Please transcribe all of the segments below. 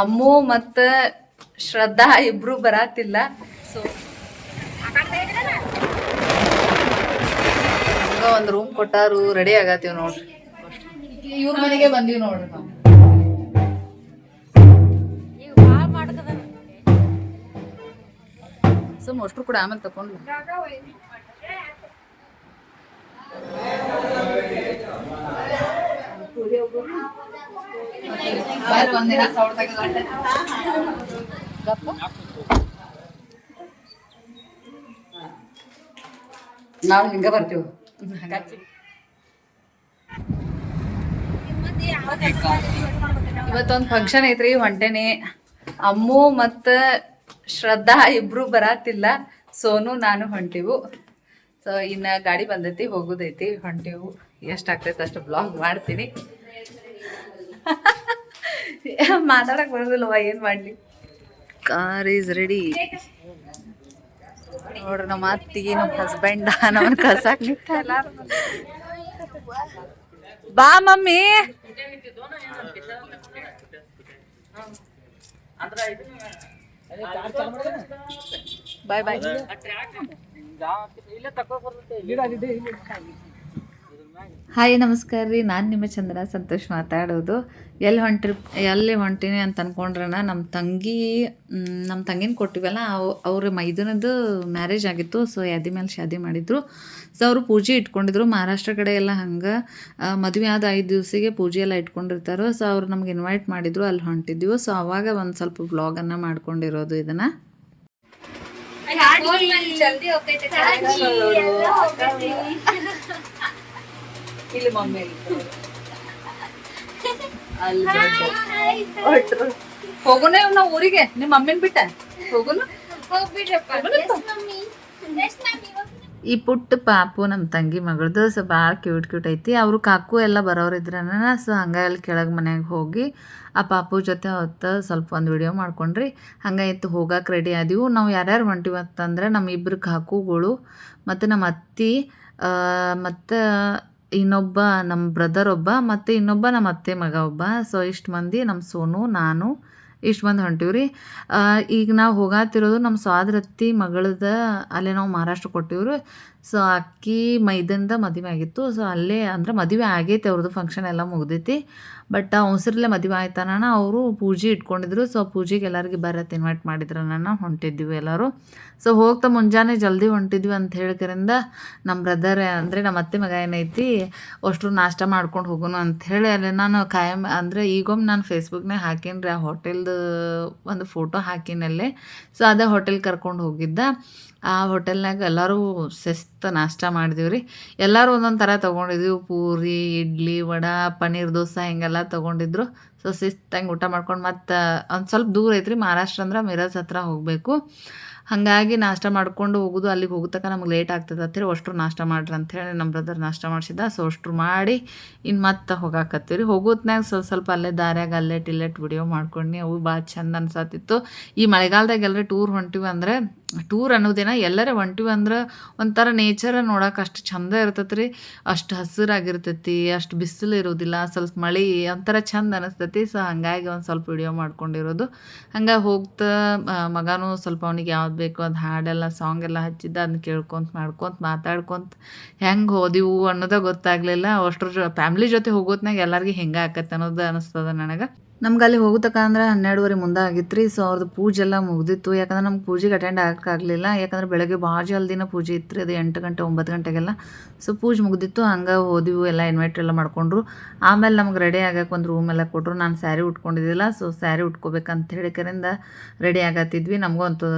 ಅಮ್ಮು ಮತ್ತ ಶ್ರದ್ಧಾ ಇಬ್ರು ಬರಾತಿಲ್ಲ. ಸೊ ಒಂದು ರೂಮ್ ಕೊಟ್ಟಾರು ರೆಡಿ ಆಗತ್ತೀವಿ ನೋಡ್ರಿ. ಇವ್ರ ಮನೆಗೆ ಬಂದೀವಿ ನೋಡ್ರಿ ನಾವು. ಸುಮ್ ಅಷ್ಟು ಕೂಡ ಆಮೇಲೆ ತಕೊಂಡು ನಾವು ಹಿಂಗ ಬರ್ತೇವೆ. ಇವತ್ತೊಂದು ಫಂಕ್ಷನ್ ಐತ್ರಿ ಹೊಂಟೇನಿ ಅಮ್ಮು ಮತ್ತ ಶ್ರದ್ಧಾ ಇಬ್ರು ಬರಾತಿಲ್ಲ, ಸೋನು ನಾನು ಹೊಂಟಿವು. ಸೊ ಇನ್ನ ಗಾಡಿ ಬಂದೈತಿ, ಹೋಗುದೈತಿ, ಹೊಂಟಿವು. ಎಷ್ಟಾಗ್ತೈತೆ ಅಷ್ಟು ಬ್ಲಾಗ್ ಮಾಡ್ತೀನಿ. ಮಾತಾಡಕ್ ಬರೋದಿಲ್ಲವ ಏನ್ ಮಾಡ್ಲಿ? ಕಾರ್ ಈಸ್ ರೆಡಿ ನೋಡ್ರಿ ನಮ್ಮ ಅತ್ತಿಗೆ ನಮ್ಮ ಹಸ್ಬೆಂಡ್ ನಮ್ಮನ್ನ ಕಳ್ಸಾಕ್ ನಿಂತಲ್ಲ ಬಾ ಮಮ್ಮಿ. ಬಾಯ್ ಬಾಯ್ ಹಾಯ್ ನಮಸ್ಕಾರ ರೀ. ನಾನು ನಿಮ್ಮ ಚಂದ್ರ ಸಂತೋಷ್ ಮಾತಾಡೋದು. ಎಲ್ಲಿ ಹೊಂಟ್ರಿ ಎಲ್ಲಿ ಹೊಂಟೀನಿ ಅಂತ ಅಂದ್ಕೊಂಡ್ರಣ ನಮ್ಮ ತಂಗಿ ನಮ್ಮ ತಂಗಿನ ಕೊಟ್ಟಿವಲ್ಲ ಅವ್ ಅವ್ರ ಮೈದನದ್ದು ಮ್ಯಾರೇಜ್ ಆಗಿತ್ತು. ಸೊ ಯಾದಿ ಮೇಲೆ ಶಾದಿ ಮಾಡಿದ್ರು. ಸೊ ಅವರು ಪೂಜೆ ಇಟ್ಕೊಂಡಿದ್ರು. ಮಹಾರಾಷ್ಟ್ರ ಕಡೆ ಎಲ್ಲ ಹಂಗೆ ಮದುವೆ ಆದ ಐದು ದಿವಸಿಗೆ ಪೂಜೆ ಎಲ್ಲ ಇಟ್ಕೊಂಡಿರ್ತಾರೋ. ಸೊ ಅವ್ರು ನಮ್ಗೆ ಇನ್ವೈಟ್ ಮಾಡಿದ್ರು ಅಲ್ಲಿ ಹೊಂಟಿದ್ವಿ. ಸೊ ಅವಾಗ ಒಂದು ಸ್ವಲ್ಪ ಬ್ಲಾಗನ್ನು ಮಾಡ್ಕೊಂಡಿರೋದು ಇದನ್ನು. ಇಲ್ಲಿ ಮಮ್ಮಿ ಹೋಗುನ ನಾವು ಊರಿಗೆ? ನಿಮ್ಮ ಮಮ್ಮಿನ ಬಿಟ್ಟ? ಹೋಗೋಣ ಈ ಪುಟ್ಟ ಪಾಪು ನಮ್ಮ ತಂಗಿ ಮಗಳದು ಸೊ ಭಾಳ ಕ್ಯೂಟ್ ಕ್ಯೂಟ್ ಐತಿ. ಅವರು ಕಾಕು ಎಲ್ಲ ಬರೋರು ಇದ್ರನ ಸೊ ಹಂಗೆ ಅಲ್ಲಿ ಕೆಳಗೆ ಮನ್ಯಾಗ ಹೋಗಿ ಆ ಪಾಪು ಜೊತೆ ಹೊತ್ತು ಸ್ವಲ್ಪ ಒಂದು ವಿಡಿಯೋ ಮಾಡ್ಕೊಂಡ್ರಿ. ಹಂಗೆ ಇತ್ತು ಹೋಗಕ್ಕೆ ರೆಡಿ ಆದೀವು. ನಾವು ಯಾರ್ಯಾರು ಹೊಂಟಿವಿ ಅಂತಂದ್ರೆ ನಮ್ಮ ಇಬ್ಬರು ಕಾಕುಗಳು ಮತ್ತು ನಮ್ಮ ಅತ್ತಿ ಮತ್ತು ಇನ್ನೊಬ್ಬ ನಮ್ಮ ಬ್ರದರ್ ಒಬ್ಬ ಮತ್ತು ಇನ್ನೊಬ್ಬ ನಮ್ಮ ಅತ್ತೆ ಮಗ ಒಬ್ಬ. ಸೊ ಇಷ್ಟು ಮಂದಿ ನಮ್ಮ ಸೋನು, ನಾನು, ಇಷ್ಟು ಮಂದಿ ಹೊಂಟೀವಿ ರೀ ಈಗ ನಾವು ಹೋಗಾತಿರೋದು ನಮ್ಮ ಸ್ವಾದ್ರತ್ತಿ ಮಗಳದ ಅಲ್ಲೇ ನಾವು ಮಹಾರಾಷ್ಟ್ರ ಕೊಟ್ಟಿವ್ರಿ. ಸೊ ಅಕ್ಕಿ ಮೈದಿಂದ ಮದುವೆ ಆಗಿತ್ತು. ಸೊ ಅಲ್ಲೇ ಅಂದ್ರೆ ಮದುವೆ ಆಗೈತೆ ಅವ್ರದ್ದು ಫಂಕ್ಷನ್ ಎಲ್ಲ ಮುಗ್ದೈತಿ. ಬಟ್ ಅವಸರಲ್ಲೇ ಮದುವೆ ಆಯ್ತಾನ ಅವರು ಪೂಜೆ ಇಟ್ಕೊಂಡಿದ್ರು. ಸೊ ಪೂಜೆಗೆ ಎಲ್ಲರಿಗೆ ಬರತ್ತೆ ಇನ್ವೈಟ್ ಮಾಡಿದ್ರು ನನ್ನ ಹೊಂಟಿದ್ವಿ ಎಲ್ಲರೂ. ಸೊ ಹೋಗ್ತಾ ಮುಂಜಾನೆ ಜಲ್ದಿ ಹೊಂಟಿದ್ವಿ ಅಂತ ಹೇಳ್ಕರಿಂದ ನಮ್ಮ ಬ್ರದರ್ ಅಂದರೆ ನಮ್ಮ ಅತ್ತೆ ಮಗ ಏನೈತಿ ಅಷ್ಟು ನಾಷ್ಟ ಮಾಡ್ಕೊಂಡು ಹೋಗೋಣ ಅಂತ ಹೇಳಿ ಅಲ್ಲಿ ನಾನು ಕಾಯಂ ಅಂದರೆ ಈಗೊಮ್ಮೆ ನಾನು ಫೇಸ್ಬುಕ್ನಾಗ ಹಾಕೀನಿ ರೀ ಆ ಹೋಟೆಲ್ದು ಒಂದು ಫೋಟೋ ಹಾಕಿನಲ್ಲೇ ಸೊ ಅದೇ ಹೋಟೆಲ್ ಕರ್ಕೊಂಡು ಹೋಗಿದ್ದ. ಆ ಹೋಟೆಲ್ನಾಗ ಎಲ್ಲರೂ ಶಿಸ್ತು ನಾಷ್ಟ ಮಾಡಿದೀವಿ ರೀ ಎಲ್ಲರೂ ಒಂದೊಂದು ಥರ ತೊಗೊಂಡಿದ್ವಿ. ಪೂರಿ, ಇಡ್ಲಿ, ವಡಾ, ಪನ್ನೀರ್, ದೋಸೆ ಹಿಂಗೆಲ್ಲ ತೊಗೊಂಡಿದ್ರು. ಸೊ ಶಿಸ್ತಂಗೆ ಊಟ ಮಾಡ್ಕೊಂಡು ಮತ್ತು ಒಂದು ಸ್ವಲ್ಪ ದೂರ ಐತ್ರಿ. ಮಹಾರಾಷ್ಟ್ರ ಅಂದ್ರೆ ಮಿರಜ್ ಹತ್ರ ಹೋಗಬೇಕು. ಹಾಗಾಗಿ ನಾಷ್ಟ ಮಾಡ್ಕೊಂಡು ಹೋಗೋದು ಅಲ್ಲಿಗೆ ಹೋಗ್ತಕ್ಕ ನಮ್ಗೆ ಲೇಟ್ ಆಗ್ತದೆ ಅಂತೇಳಿ ಅಷ್ಟ್ರು ನಾಷ್ಟ ಮಾಡ್ರಿ ಅಂಥೇಳಿ ನಮ್ಮ ಬ್ರದರ್ ನಾಷ್ಟ ಮಾಡಿಸಿದ ಸೊ ಅಷ್ಟ್ರು ಮಾಡಿ ಇನ್ನು ಮತ್ತೆ ಹೋಗಾಕತ್ತೀವಿ ರೀ ಹೋಗೋತ್ನಾಗ ಸ್ವಲ್ಪ ಸ್ವಲ್ಪ ಅಲ್ಲೇ ದಾರ್ಯಾಗ ಅಲ್ಲೇ ಟಿಲ್ಲೆಟ್ ವಿಡಿಯೋ ಮಾಡ್ಕೊಂಡು ಅವು ಭಾಳ ಚಂದ ಅನ್ಸತ್ತಿತ್ತು ಈ ಮಳೆಗಾಲದಾಗ ಎಲ್ಲರೂ ಟೂರ್ ಹೊಂಟಿವಿ ಅಂದರೆ ಟೂರ್ ಅನ್ನೋದೇನ ಎಲ್ಲರ ಒಂಟಿವಿ ಅಂದ್ರೆ ಒಂಥರ ನೇಚರ್ ನೋಡಕ್ಕೆ ಅಷ್ಟು ಚಂದ ಇರ್ತೈತೆ ರೀ ಅಷ್ಟು ಹಸಿರಾಗಿರ್ತೈತಿ, ಅಷ್ಟು ಬಿಸಿಲು ಇರೋದಿಲ್ಲ, ಸ್ವಲ್ಪ ಮಳೆ ಒಂಥರ ಚಂದ ಅನಿಸ್ತೈತಿ. ಸೊ ಹಂಗಾಗಿ ಒಂದು ಸ್ವಲ್ಪ ವಿಡಿಯೋ ಮಾಡ್ಕೊಂಡಿರೋದು. ಹಂಗೆ ಹೋಗ್ತಾ ಮಗನೂ ಸ್ವಲ್ಪ ಅವನಿಗೆ ಯಾವ್ದು ಬೇಕು, ಅದು ಹಾಡೆಲ್ಲ ಸಾಂಗ್ ಎಲ್ಲ ಹಚ್ಚಿದ್ದ ಅದನ್ನ ಕೇಳ್ಕೊಂತ, ಮಾಡ್ಕೊಂತ, ಮಾತಾಡ್ಕೊಂತ ಹೆಂಗೆ ಹೋದಿವು ಅನ್ನೋದೇ ಗೊತ್ತಾಗಲಿಲ್ಲ. ಅಷ್ಟ್ರ ಜೊ ಫ್ಯಾಮ್ಲಿ ಜೊತೆ ಹೋಗೋತ್ನಾಗ ಎಲ್ಲರಿಗೂ ಹೆಂಗೆ ಆಕತ್ತೆ ಅನ್ನೋದು ಅನಿಸ್ತದ ನನಗೆ. ನಮ್ಗೆ ಅಲ್ಲಿ ಹೋಗುತ್ತಕ ಅಂದ್ರೆ ಹನ್ನೆರಡುವರೆ ಮುಂದೆ ಆಗಿತ್ತು ರೀ. ಸೊ ಅವ್ರದ್ದು ಪೂಜೆ ಎಲ್ಲ ಮುಗ್ದಿತ್ತು. ಯಾಕಂದ್ರೆ ನಮ್ಗೆ ಪೂಜೆಗೆ ಅಟೆಂಡ್ ಆಗಕ್ಕಾಗಲಿಲ್ಲ. ಯಾಕಂದ್ರೆ ಬೆಳಗ್ಗೆ ಭಾಳ ಜಲ್ದಿನ ಪೂಜೆ ಇತ್ತು ರೀ. ಅದು ಎಂಟು ಗಂಟೆ, ಒಂಬತ್ತು ಗಂಟೆಗೆಲ್ಲ. ಸೊ ಪೂಜೆ ಮುಗ್ದಿತ್ತು. ಹಂಗೆ ಹೋದಿವು, ಎಲ್ಲ ಇನ್ವೈಟ್ ಎಲ್ಲ ಮಾಡ್ಕೊಂಡ್ರು. ಆಮೇಲೆ ನಮ್ಗೆ ರೆಡಿ ಆಗಕ್ಕೆ ಒಂದು ರೂಮ್ ಎಲ್ಲ ಕೊಟ್ಟರು ನಾನು ಸ್ಯಾರಿ ಉಟ್ಕೊಂಡಿದ್ದಿಲ್ಲ. ಸೊ ಸ್ಯಾರಿ ಉಟ್ಕೋಬೇಕಂತ ಹೇಳಿಕರಿಂದ ರೆಡಿ ಆಗತ್ತಿದ್ವಿ. ನಮಗೂ ಅಂತೂ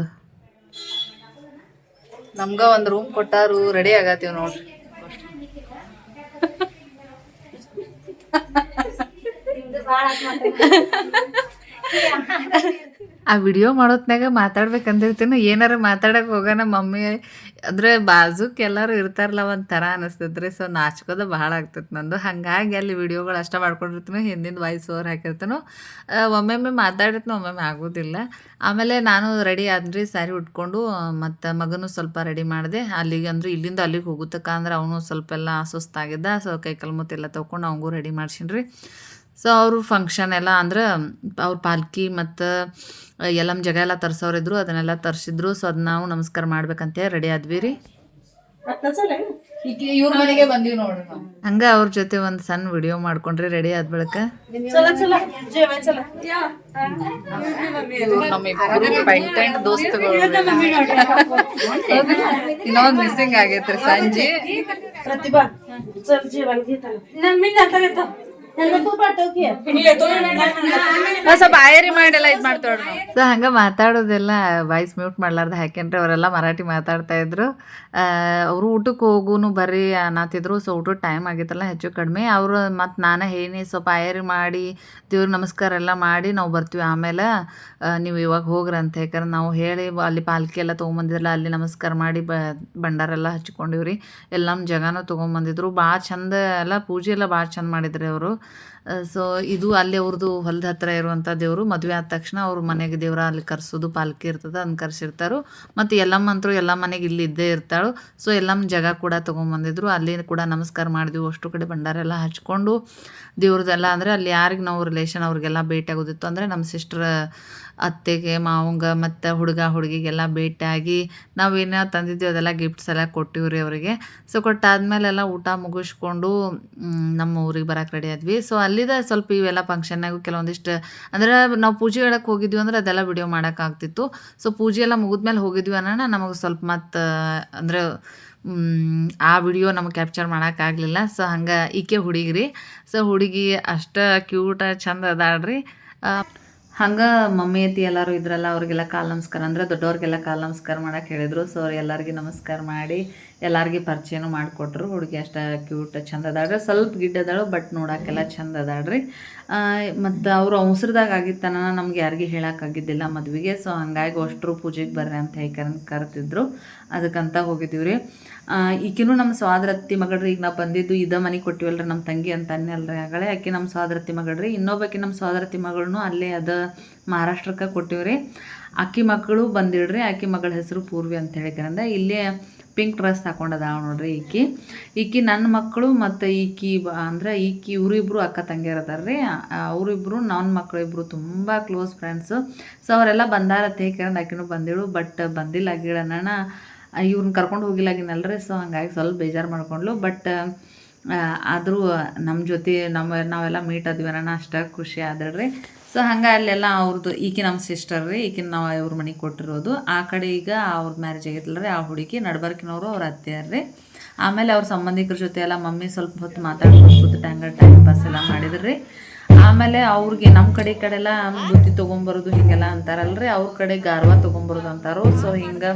ನಮ್ಗೆ ಒಂದು ರೂಮ್ ಕೊಟ್ಟಾರು ರೆಡಿ ಆಗತ್ತೀವಿ ನೋಡ್ರಿ. ಆ ವಿಡಿಯೋ ಮಾಡೋತ್ನಾಗ ಮಾತಾಡ್ಬೇಕಂದಿರ್ತೀನಿ, ಏನಾರ ಮಾತಾಡಕ್ ಹೋಗೋಣ ಮಮ್ಮಿ. ಅಂದ್ರೆ ಬಾಜುಕ್ ಎಲ್ಲರೂ ಇರ್ತಾರಲ್ಲ ಒಂಥರ ಅನಿಸ್ತದ್ರಿ ಸೊ ನಾಚ್ಕೋದ ಭಾಳ ಆಗ್ತೈತೆ ನಂದು. ಹಾಗಾಗಿ ಅಲ್ಲಿ ವಿಡಿಯೋಗಳು ಅಷ್ಟ ಮಾಡ್ಕೊಂಡಿರ್ತೀನಿ, ಹಿಂದಿನ ವಾಯ್ಸ್ ಓವರ್ ಹಾಕಿರ್ತಾನೋ. ಒಮ್ಮೊಮ್ಮೆ ಮಾತಾಡಿರ್ತೀನಿ ಒಮ್ಮೊಮ್ಮೆ ಆಗೋದಿಲ್ಲ. ಆಮೇಲೆ ನಾನು ರೆಡಿ ಆದ್ರಿ ಸ್ಯಾರಿ ಉಟ್ಕೊಂಡು, ಮತ್ತು ಮಗನೂ ಸ್ವಲ್ಪ ರೆಡಿ ಮಾಡಿದೆ. ಅಲ್ಲಿಗೆ ಅಂದ್ರೆ ಇಲ್ಲಿಂದ ಅಲ್ಲಿಗೆ ಹೋಗುತ್ತಕ್ಕ ಅಂದ್ರೆ ಅವನು ಸ್ವಲ್ಪ ಎಲ್ಲ ಸುಸ್ತಾಗಿದ್ದ ಸೊ ಕೈ ಮುತ್ತೆಲ್ಲ ತೊಗೊಂಡು ಅವಂಗೂ ರೆಡಿ ಮಾಡ್ಸಿನ್ರಿ. ಸೊ ಅವರು ಫಂಕ್ಷನ್ ಎಲ್ಲ ಅಂದ್ರೆ ಅವ್ರ ಪಾಲ್ಕಿ ಮತ್ತು ಎಲ್ಲಮ್ಮ ಜಗ ಎಲ್ಲ ತರಿಸೋರಿದ್ರು ಅದನ್ನೆಲ್ಲ ತರಿಸಿದ್ರು. ಸೊ ಅದು ನಾವು ನಮಸ್ಕಾರ ಮಾಡ್ಬೇಕಂತ ರೆಡಿ ಆದ್ವಿ ರೀ. ಇವ್ರ ಮನೆಗೆ ಬಂದೀವಿ ಹಂಗೆ ಅವ್ರ ಜೊತೆ ಒಂದು ಸಣ್ಣ ವಿಡಿಯೋ ಮಾಡ್ಕೊಂಡ್ರಿ ರೆಡಿ ಆದ ಬಳಿಕ. ಮಿಸ್ಸಿಂಗ್ ಆಗೈತ್ರಿ ಸಂಜೆ. ಪ್ರತಿಭಾ. ಸ್ವಲ್ಪ ಆಯರಿ ಮಾಡೆಲ್ಲ, ಇದು ಸೊ ಹಂಗ ಮಾತಾಡೋದೆಲ್ಲ ವಾಯ್ಸ್ ಮ್ಯೂಟ್ ಮಾಡ್ಲಾರ್ದು. ಹಾಕೇನ್ರಿ ಅವರೆಲ್ಲ ಮರಾಠಿ ಮಾತಾಡ್ತಾ ಇದ್ರು. ಅವರು ಊಟಕ್ಕೆ ಹೋಗುನು ಬರ್ರಿ ಅನ್ನತಿದ್ರು ಸೊ ಊಟ ಟೈಮ್ ಆಗಿತ್ತಲ್ಲ, ಹೆಚ್ಚು ಕಡಿಮೆ. ಅವರು ಮತ್ತು ನಾನು ಹೇಳಿ ಸ್ವಲ್ಪ ಆಯರಿ ಮಾಡಿ, ದೇವ್ರ ನಮಸ್ಕಾರ ಎಲ್ಲ ಮಾಡಿ, ನಾವು ಬರ್ತೀವಿ ಆಮೇಲೆ ನೀವು ಇವಾಗ ಹೋಗ್ರಿ ಅಂತ ಯಾಕಂದ್ರೆ ನಾವು ಹೇಳಿ ಅಲ್ಲಿ ಪಾಲ್ಕಿ ಎಲ್ಲ ತೊಗೊಂಬಂದಿರಲ್ಲ ಅಲ್ಲಿ ನಮಸ್ಕಾರ ಮಾಡಿ ಬ ಭಂಡಾರೆಲ್ಲ ಹಚ್ಕೊಂಡಿವ್ರಿ. ಎಲ್ಲ ನಮ್ಮ ಜಗನೂ ತೊಗೊಂಬಂದಿದ್ರು. ಭಾಳ ಚಂದ ಎಲ್ಲ, ಪೂಜೆ ಎಲ್ಲ ಭಾಳ ಚಂದ ಮಾಡಿದ್ರಿ ಅವರು. ಸೊ ಇದು ಅಲ್ಲಿ ಅವ್ರದ್ದು ಹೊಲದ ಹತ್ರ ಇರುವಂಥ ದೇವರು. ಮದುವೆ ಆದ ತಕ್ಷಣ ಅವ್ರ ಮನೆಗೆ ದೇವ್ರ ಅಲ್ಲಿ ಕರ್ಸೋದು, ಪಾಲ್ಕಿ ಇರ್ತದೆ ಅದನ್ನ ಕರ್ಸಿರ್ತಾರೋ. ಮತ್ತು ಎಲ್ಲಮ್ಮ ಅಂತರು ಎಲ್ಲ ಮನೆಗೆ ಇಲ್ಲಿ ಇದ್ದೇ ಇರ್ತಾಳು. ಸೊ ಎಲ್ಲಮ್ಮ ಜಾಗ ಕೂಡ ತೊಗೊಂಬಂದಿದ್ರು. ಅಲ್ಲಿ ಕೂಡ ನಮಸ್ಕಾರ ಮಾಡಿದ್ವಿ. ಅಷ್ಟು ಕಡೆ ಭಂಡಾರ ಎಲ್ಲ ಹಚ್ಕೊಂಡು ದೇವ್ರದ್ದೆಲ್ಲ ಅಂದರೆ ಅಲ್ಲಿ ಯಾರಿಗೆ ನಾವು ರಿಲೇಷನ್ ಅವ್ರಿಗೆಲ್ಲ ಭೇಟಿ ಆಗೋದಿತ್ತು ಅಂದರೆ ನಮ್ಮ ಸಿಸ್ಟ್ರ ಅತ್ತೆಗೆ, ಮಾವಂಗ ಮತ್ತು ಹುಡುಗ, ಹುಡುಗಿಗೆಲ್ಲ ಭೇಟಿಯಾಗಿ ನಾವೇನೋ ತಂದಿದ್ದೀವಿ ಅದೆಲ್ಲ ಗಿಫ್ಟ್ಸ್ ಎಲ್ಲ ಕೊಟ್ಟಿವ್ರಿ ಅವರಿಗೆ. ಸೊ ಕೊಟ್ಟಾದ್ಮೇಲೆಲ್ಲ ಊಟ ಮುಗಿಸ್ಕೊಂಡು ನಮ್ಮ ಊರಿಗೆ ಬರಕ್ಕೆ ರೆಡಿ ಆದ್ವಿ. ಸೊ ಅಲ್ಲಿದ ಸ್ವಲ್ಪ ಇವೆಲ್ಲ ಫಂಕ್ಷನ್ನಾಗೂ ಕೆಲವೊಂದಿಷ್ಟು ಅಂದ್ರೆ ನಾವು ಪೂಜೆ ಹೇಳಕ್ಕೆ ಹೋಗಿದ್ವಿ ಅಂದ್ರೆ ಅದೆಲ್ಲ ವಿಡಿಯೋ ಮಾಡೋಕ್ಕಾಗ್ತಿತ್ತು ಸೊ ಪೂಜೆ ಎಲ್ಲ ಮುಗಿದ್ಮೇಲೆ ಹೋಗಿದ್ವಿ ಅನ್ನೋಣ ನಮಗೆ ಸ್ವಲ್ಪ ಮತ್ತು, ಅಂದ್ರೆ ಆ ವಿಡಿಯೋ ನಮಗೆ ಕ್ಯಾಪ್ಚರ್ ಮಾಡೋಕ್ಕಾಗಲಿಲ್ಲ ಸೊ ಹಂಗೆ ಈಕೆ ಹುಡುಗಿರಿ ಸೊ ಹುಡುಗಿ ಅಷ್ಟು ಕ್ಯೂಟ ಚಂದ ಅದಾಳ್ರಿ ಹಂಗೆ ಮಮ್ಮಿ ಅತಿ ಎಲ್ಲರೂ ಇದ್ರಲ್ಲ, ಅವ್ರಿಗೆಲ್ಲ ಕಾಲು ನಮಸ್ಕಾರ ಅಂದ್ರೆ ದೊಡ್ಡವ್ರಿಗೆಲ್ಲ ಕಾಲು ನಮಸ್ಕಾರ ಮಾಡಕ್ಕೆ ಹೇಳಿದ್ರು. ಸೊ ಅವ್ರು ಎಲ್ಲರಿಗೆ ನಮಸ್ಕಾರ ಮಾಡಿ ಎಲ್ಲರಿಗೆ ಪರಿಚಯನೂ ಮಾಡಿಕೊಟ್ರು. ಹುಡುಗಿ ಅಷ್ಟು ಕ್ಯೂಟ್ ಚಂದ ಅದಾಳ್ರಿ. ಸ್ವಲ್ಪ ಗಿಡ್ಡ ಅದಾಳು ಬಟ್ ನೋಡೋಕ್ಕೆಲ್ಲ ಚಂದ ಅದಾಳ್ರಿ. ಮತ್ತು ಅವರು ಅವಸರದಾಗ ಆಗಿತ್ತನ ನಮ್ಗೆ ಯಾರಿಗೆ ಹೇಳೋಕ್ಕಾಗಿದ್ದಿಲ್ಲ ಮದುವೆಗೆ. ಸೊ ಹಂಗಾಗಿ ಅಷ್ಟರು ಪೂಜೆಗೆ ಬರ್ರಿ ಅಂತ ಹೇಳಿ ಕರೆತಿದ್ರು. ಅದಕ್ಕಂತ ಹೋಗಿದ್ದೀವಿ ರೀ ಈಕಿನೂ ನಮ್ಮ ಸ್ವಾದ್ರತ್ತಿ ಮಗಳ್ರಿ, ಈಗ ನಾವು ಬಂದಿದ್ದು ಇದ ಮನೆ ಕೊಟ್ಟಿವಲ್ರಿ ನಮ್ಮ ತಂಗಿ ಅಂತ ಅನ್ನಲ್ರಿ ಆಗಳೇ ಆಕೆ ನಮ್ಮ ಸ್ವಾದ್ರತ್ತಿ ಮಗಳ್ರಿ, ಇನ್ನೊಬ್ಬಾಕಿ ನಮ್ಮ ಸ್ವಾದ್ರತ್ತಿ ಮಗಳನ್ನೂ ಅಲ್ಲೇ ಅದ ಮಹಾರಾಷ್ಟ್ರಕ್ಕೆ ಕೊಟ್ಟಿವ್ರಿ. ಅಕ್ಕಿ ಮಕ್ಕಳು ಬಂದಿಡ್ರಿ ಅಕ್ಕಿ ಮಗಳ ಹೆಸರು ಪೂರ್ವಿ ಅಂತ ಹೇಳಿದ್ರಂದ. ಇಲ್ಲೇ ಪಿಂಕ್ ಡ್ರೆಸ್ ಹಾಕೊಂಡದಾವ ನೋಡ್ರಿ ಈಕಿ. ಈಕಿ ನನ್ನ ಮಕ್ಕಳು ಮತ್ತು ಈಕಿ ಅಂದ್ರೆ ಈಕಿ ಇವರಿಬ್ರು ಅಕ್ಕ ತಂಗಿಯರ್ ಅದಾರ್ರಿ. ಅವರಿಬ್ರು ನನ್ನ ಮಕ್ಕಳು ಇಬ್ರು ತುಂಬ ಕ್ಲೋಸ್ ಫ್ರೆಂಡ್ಸು. ಸೊ, ಅವರೆಲ್ಲ ಬಂದಾರ ತೇಕಂದು ಆಕಿನೂ ಬಂದಿಳು, ಬಟ್ ಬಂದಿಲ್ಲ ಗಿಡನಣ್ಣ ಇವ್ರನ್ನ ಕರ್ಕೊಂಡು ಹೋಗಿಲ್ಲಾಗಿನಲ್ರಿ ಸೊ ಹಂಗಾಗಿ ಸ್ವಲ್ಪ ಬೇಜಾರು ಮಾಡ್ಕೊಂಡ್ಲು. ಬಟ್ ಆದರೂ ನಮ್ಮ ಜೊತೆ ನಮ್ಮ ನಾವೆಲ್ಲ ಮೀಟ್ ಆದ್ವಿ ಅಣ್ಣ ಅಷ್ಟ ಖುಷಿ ರೀ ಸೊ ಹಂಗೆ ಅಲ್ಲೆಲ್ಲ ಅವ್ರದ್ದು ಈಕೆ ನಮ್ಮ ಸಿಸ್ಟರ್ ರೀ, ಈಕಿನ ನಾವು ಇವ್ರ ಮನೆಗೆ ಕೊಟ್ಟಿರೋದು. ಆ ಕಡೆ ಈಗ ಅವ್ರ ಮ್ಯಾರೇಜ್ ಆಗಿತ್ತಲ್ಲ ರೀ ಆ ಹುಡುಗಿ ನಡ್ಬರ್ಕಿನವರು ಅವ್ರ ಅತ್ತೆಯಾರ ರೀ. ಆಮೇಲೆ ಅವ್ರ ಸಂಬಂಧಿಕರ ಜೊತೆ ಎಲ್ಲ ಮಮ್ಮಿ ಸ್ವಲ್ಪ ಹೊತ್ತು ಮಾತಾಡ್ಕೊಂಡು ಕೂತು ಹಂಗೆ ಟೈಮ್ ಪಾಸ್ ಎಲ್ಲ ಮಾಡಿದ್ರಿ. ಆಮೇಲೆ ಅವ್ರಿಗೆ ನಮ್ಮ ಕಡೆ ಈ ಕಡೆ ಎಲ್ಲ ಬುತ್ತಿ ತೊಗೊಂಬರೋದು ಹಿಂಗೆಲ್ಲ ಅಂತಾರಲ್ರಿ, ಅವ್ರ ಕಡೆ ಗಾರ್ವ ತೊಗೊಂಬರೋದು ಅಂತಾರೋ ಸೊ ಹಿಂಗೆ